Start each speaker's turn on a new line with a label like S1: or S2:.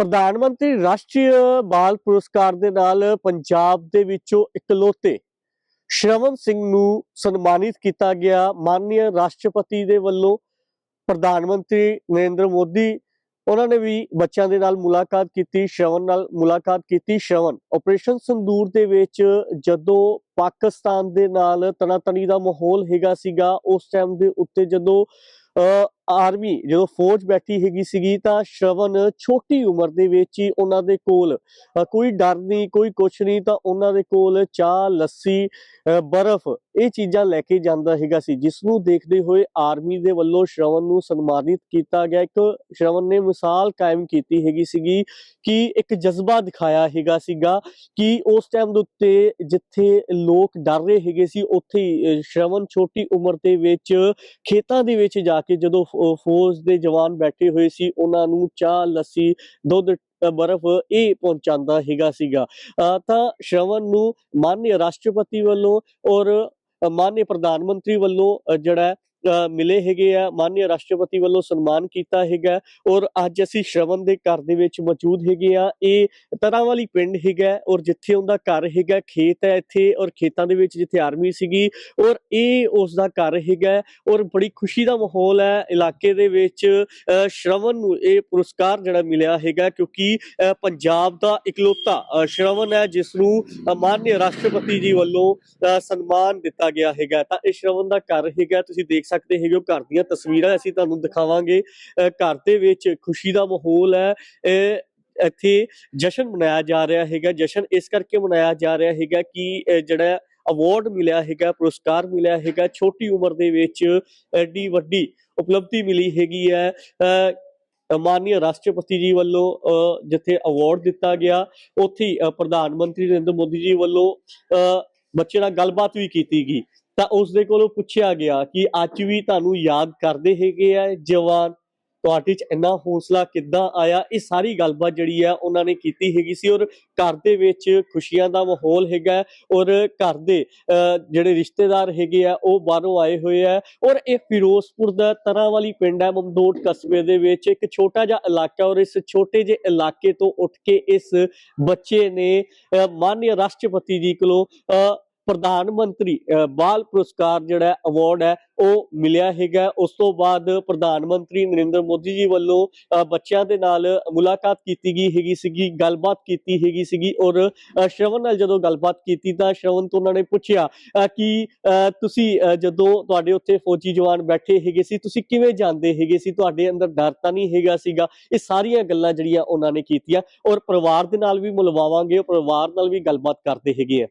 S1: ਪ੍ਰਧਾਨ ਮੰਤਰੀ ਰਾਸ਼ਟਰੀ ਬਾਲ ਪੁਰਸਕਾਰ ਦੇ ਨਾਲ ਪੰਜਾਬ ਦੇ ਵਿੱਚੋਂ ਇਕਲੌਤੇ ਸ਼ਰਵਨ ਸਿੰਘ ਨੂੰ ਸਨਮਾਨਿਤ ਕੀਤਾ ਗਿਆ। ਮਾਨਯ ਰਾਸ਼ਟਰਪਤੀ ਦੇ ਵੱਲੋਂ ਪ੍ਰਧਾਨ ਮੰਤਰੀ ਨਰਿੰਦਰ ਮੋਦੀ ਉਹਨਾਂ ਨੇ ਵੀ ਬੱਚਿਆਂ ਦੇ ਨਾਲ ਮੁਲਾਕਾਤ ਕੀਤੀ ਸ਼ਰਵਨ ਨਾਲ ਮੁਲਾਕਾਤ ਕੀਤੀ। ਸ਼ਰਵਨ ਆਪਰੇਸ਼ਨ ਸੰਦੂਰ ਦੇ ਵਿੱਚ ਜਦੋਂ ਪਾਕਿਸਤਾਨ ਦੇ ਨਾਲ ਤਣਾਤਣੀ ਦਾ ਮਾਹੌਲ ਹੈਗਾ ਸੀਗਾ ਉਸ ਟਾਈਮ ਦੇ ਉੱਤੇ ਜਦੋਂ ਅ, ਆਰਮੀ ਜਦੋਂ ਫੌਜ ਬੈਠੀ ਹੈਗੀ ਸੀਗੀ ਤਾਂ ਸ਼ਰਵਨ ਛੋਟੀ ਉਮਰ ਦੇ ਵਿੱਚ ਹੀ ਉਹਨਾਂ ਦੇ ਕੋਲ ਕੋਈ ਡਰ ਨਹੀਂ ਕੋਈ ਕੁਛ ਨਹੀਂ ਤਾਂ ਉਹਨਾਂ ਦੇ ਕੋਲ ਚਾਹ ਲੱਸੀ ਬਰਫ਼ ਇਹ ਚੀਜ਼ਾਂ ਲੈ ਕੇ ਜਾਂਦਾ ਹੈਗਾ ਸੀ ਜਿਸ ਨੂੰ ਦੇਖਦੇ ਹੋਏ ਆਰਮੀ ਦੇ ਵੱਲੋਂ ਸ਼ਰਵਨ ਨੂੰ ਸਨਮਾਨਿਤ ਕੀਤਾ ਗਿਆ। ਇੱਕ ਸ਼ਰਵਨ ਨੇ ਮਿਸਾਲ ਕਾਇਮ ਕੀਤੀ ਹੈਗੀ ਸੀਗੀ ਕਿ ਇੱਕ ਜਜ਼ਬਾ ਦਿਖਾਇਆ ਹੈਗਾ ਸੀਗਾ ਕਿ ਉਸ ਟਾਈਮ ਦੇ ਉੱਤੇ ਜਿੱਥੇ ਲੋਕ ਡਰ ਰਹੇ ਹੈਗੇ ਸੀ ਉੱਥੇ ਹੀ ਅ, ਸ਼ਰਵਨ ਛੋਟੀ ਉਮਰ ਦੇ ਵਿੱਚ ਖੇਤਾਂ ਦੇ ਵਿੱਚ ਜਾ ਕੇ ਜਦੋਂ ਫੌ- ਫੌਜ ਦੇ ਜਵਾਨ ਬੈਠੇ ਹੋਏ ਸੀ ਉਹਨਾਂ ਨੂੰ ਚਾਹ ਲੱਸੀ ਦੁੱਧ ਬਰਫ਼ ਇਹ ਪਹੁੰਚਾਉਂਦਾ ਹੈਗਾ ਸੀਗਾ। ਅ, ਤਾਂ ਸ਼ਰਵਨ ਨੂੰ ਮਾਨਯ ਰਾਸ਼ਟਰਪਤੀ ਵੱਲੋਂ ਔਰ ਮਾਨਯ ਪ੍ਰਧਾਨ ਮੰਤਰੀ ਵੱਲੋਂ ਜਿਹੜਾ ਮਿਲੇ ਹੈਗੇ ਆ। ਮਾਨਯ ਰਾਸ਼ਟਰਪਤੀ ਵੱਲੋਂ ਸਨਮਾਨ ਕੀਤਾ ਹੈਗਾ। ਔਰ ਅੱਜ ਅਸੀਂ ਸ਼ਰਵਨ ਦੇ ਘਰ ਦੇ ਵਿੱਚ ਮੌਜੂਦ ਹੈਗੇ ਆ। ਇਹ ਤਰ੍ਹਾਂ ਵਾਲੀ ਪਿੰਡ ਹੈਗਾ ਔਰ ਜਿੱਥੇ ਉਹਦਾ ਘਰ ਹੈਗਾ ਖੇਤ ਹੈ ਇੱਥੇ ਔਰ ਖੇਤਾਂ ਦੇ ਵਿੱਚ ਜਿੱਥੇ ਆਰਮੀ ਸੀਗੀ। ਔਰ ਇਹ ਉਸ ਦਾ ਘਰ ਹੈਗਾ ਔਰ ਬੜੀ ਖੁਸ਼ੀ ਦਾ ਮਾਹੌਲ ਹੈ ਇਲਾਕੇ ਦੇ ਵਿੱਚ। ਅ, ਸ਼ਰਵਨ ਨੂੰ ਇਹ ਪੁਰਸਕਾਰ ਜਿਹੜਾ ਮਿਲਿਆ ਹੈਗਾ ਕਿਉਂਕਿ ਪੰਜਾਬ ਦਾ ਇਕਲੌਤਾ ਅ, ਸ਼ਰਵਨ ਹੈ ਜਿਸ ਨੂੰ ਮਾਨਯ ਰਾਸ਼ਟਰਪਤੀ ਜੀ ਵੱਲੋਂ ਅ, ਸਨਮਾਨ ਦਿੱਤਾ ਗਿਆ ਹੈਗਾ ਤਾਂ ਇਹ ਸ਼ਰਵਨ ਦਾ ਘਰ ਹੈਗਾ ਤੁਸੀਂ ਦੇਖ ਸਕਦੇ ਹੈਗੇ ਹੋ ਘਰ ਦੀਆਂ ਤਸਵੀਰਾਂ ਅਸੀਂ ਤੁਹਾਨੂੰ ਦਿਖਾਵਾਂਗੇ। ਘਰ ਦੇ ਵਿੱਚ ਖੁਸ਼ੀ ਦਾ ਮਾਹੌਲ ਹੈ। ਇੱਥੇ ਜਸ਼ਨ ਮਨਾਇਆ ਜਾ ਰਿਹਾ ਹੈਗਾ। ਜਸ਼ਨ ਇਸ ਕਰਕੇ ਮਨਾਇਆ ਜਾ ਰਿਹਾ ਹੈਗਾ ਕਿ ਜਿਹੜਾ ਅਵਾਰਡ ਮਿਲਿਆ ਹੈਗਾ ਪੁਰਸਕਾਰ ਮਿਲਿਆ ਹੈਗਾ ਛੋਟੀ ਉਮਰ ਦੇ ਵਿੱਚ ਐਡੀ ਵੱਡੀ ਉਪਲਬਧੀ ਮਿਲੀ ਹੈਗੀ ਹੈ। ਅ, ਮਾਨਯ ਰਾਸ਼ਟਰਪਤੀ ਜੀ ਵੱਲੋਂ ਅ, ਜਿੱਥੇ ਅਵਾਰਡ ਦਿੱਤਾ ਗਿਆ ਉੱਥੇ ਪ੍ਰਧਾਨ ਮੰਤਰੀ ਨਰਿੰਦਰ ਮੋਦੀ ਜੀ ਵੱਲੋਂ ਅ, ਬੱਚੇ ਨਾਲ ਗੱਲਬਾਤ ਵੀ ਕੀਤੀ ਗਈ। ਤਾਂ ਉਸ ਦੇ ਕੋਲੋਂ ਪੁੱਛਿਆ ਗਿਆ ਕਿ ਅੱਜ ਵੀ ਤੁਹਾਨੂੰ ਯਾਦ ਕਰਦੇ ਹੈਗੇ ਆ ਜਵਾਨ? ਤੁਹਾਡੇ 'ਚ ਇੰਨਾ ਹੌਸਲਾ ਕਿੱਦਾਂ ਆਇਆ? ਇਹ ਸਾਰੀ ਗੱਲਬਾਤ ਜਿਹੜੀ ਆ ਉਹਨਾਂ ਨੇ ਕੀਤੀ ਹੈਗੀ ਸੀ ਔਰ ਘਰ ਦੇ ਵਿੱਚ ਖੁਸ਼ੀਆਂ ਦਾ ਮਾਹੌਲ ਹੈਗਾ ਔਰ ਘਰ ਦੇ ਅ, ਜਿਹੜੇ ਰਿਸ਼ਤੇਦਾਰ ਹੈਗੇ ਆ ਉਹ ਬਾਹਰੋਂ ਆਏ ਹੋਏ ਆ ਔਰ ਇਹ ਫਿਰੋਜ਼ਪੁਰ ਦਾ ਤਰ੍ਹਾਂ ਵਾਲੀ ਪਿੰਡ ਹੈ ਮਮਦੋਟ ਕਸਬੇ ਦੇ ਵਿੱਚ। ਇੱਕ ਛੋਟਾ ਜਿਹਾ ਇਲਾਕਾ ਔਰ ਇਸ ਛੋਟੇ ਜਿਹੇ ਇਲਾਕੇ ਤੋਂ ਉੱਠ ਕੇ ਇਸ ਬੱਚੇ ਨੇ ਅ, ਮਾਨਯ ਰਾਸ਼ਟਰਪਤੀ ਜੀ ਕੋਲੋਂ ਅ, ਪ੍ਰਧਾਨ ਮੰਤਰੀ ਬਾਲ ਪੁਰਸਕਾਰ ਜਿਹੜਾ ਅਵਾਰਡ ਹੈ ਉਹ ਮਿਲਿਆ ਹੈਗਾ। ਉਸ ਤੋਂ ਬਾਅਦ ਪ੍ਰਧਾਨ ਮੰਤਰੀ ਨਰਿੰਦਰ ਮੋਦੀ ਜੀ ਵੱਲੋਂ ਬੱਚਿਆਂ ਦੇ ਨਾਲ ਮੁਲਾਕਾਤ ਕੀਤੀ ਗਈ ਹੈਗੀ ਸੀਗੀ ਗੱਲਬਾਤ ਕੀਤੀ ਹੈਗੀ ਸੀਗੀ ਔਰ ਅ, ਸ਼ਰਵਨ ਨਾਲ ਜਦੋਂ ਗੱਲਬਾਤ ਕੀਤੀ ਤਾਂ ਸ਼ਰਵਨ ਤੋਂ ਉਹਨਾਂ ਨੇ ਪੁੱਛਿਆ ਕਿ ਤੁਸੀਂ ਜਦੋਂ ਤੁਹਾਡੇ ਉੱਥੇ ਫੌਜੀ ਜਵਾਨ ਬੈਠੇ ਹੈਗੇ ਸੀ ਤੁਸੀਂ ਕਿਵੇਂ ਜਾਂਦੇ ਹੈਗੇ ਸੀ? ਤੁਹਾਡੇ ਅੰਦਰ ਡਰ ਤਾਂ ਨਹੀਂ ਹੈਗਾ ਸੀਗਾ? ਇਹ ਸਾਰੀਆਂ ਗੱਲਾਂ ਜਿਹੜੀਆਂ ਉਹਨਾਂ ਨੇ ਕੀਤੀਆਂ ਔਰ ਪਰਿਵਾਰ ਦੇ ਨਾਲ ਵੀ ਮਿਲਵਾਵਾਂਗੇ ਪਰਿਵਾਰ ਨਾਲ ਵੀ ਗੱਲਬਾਤ ਕਰਦੇ ਹੈਗੇ ਆ।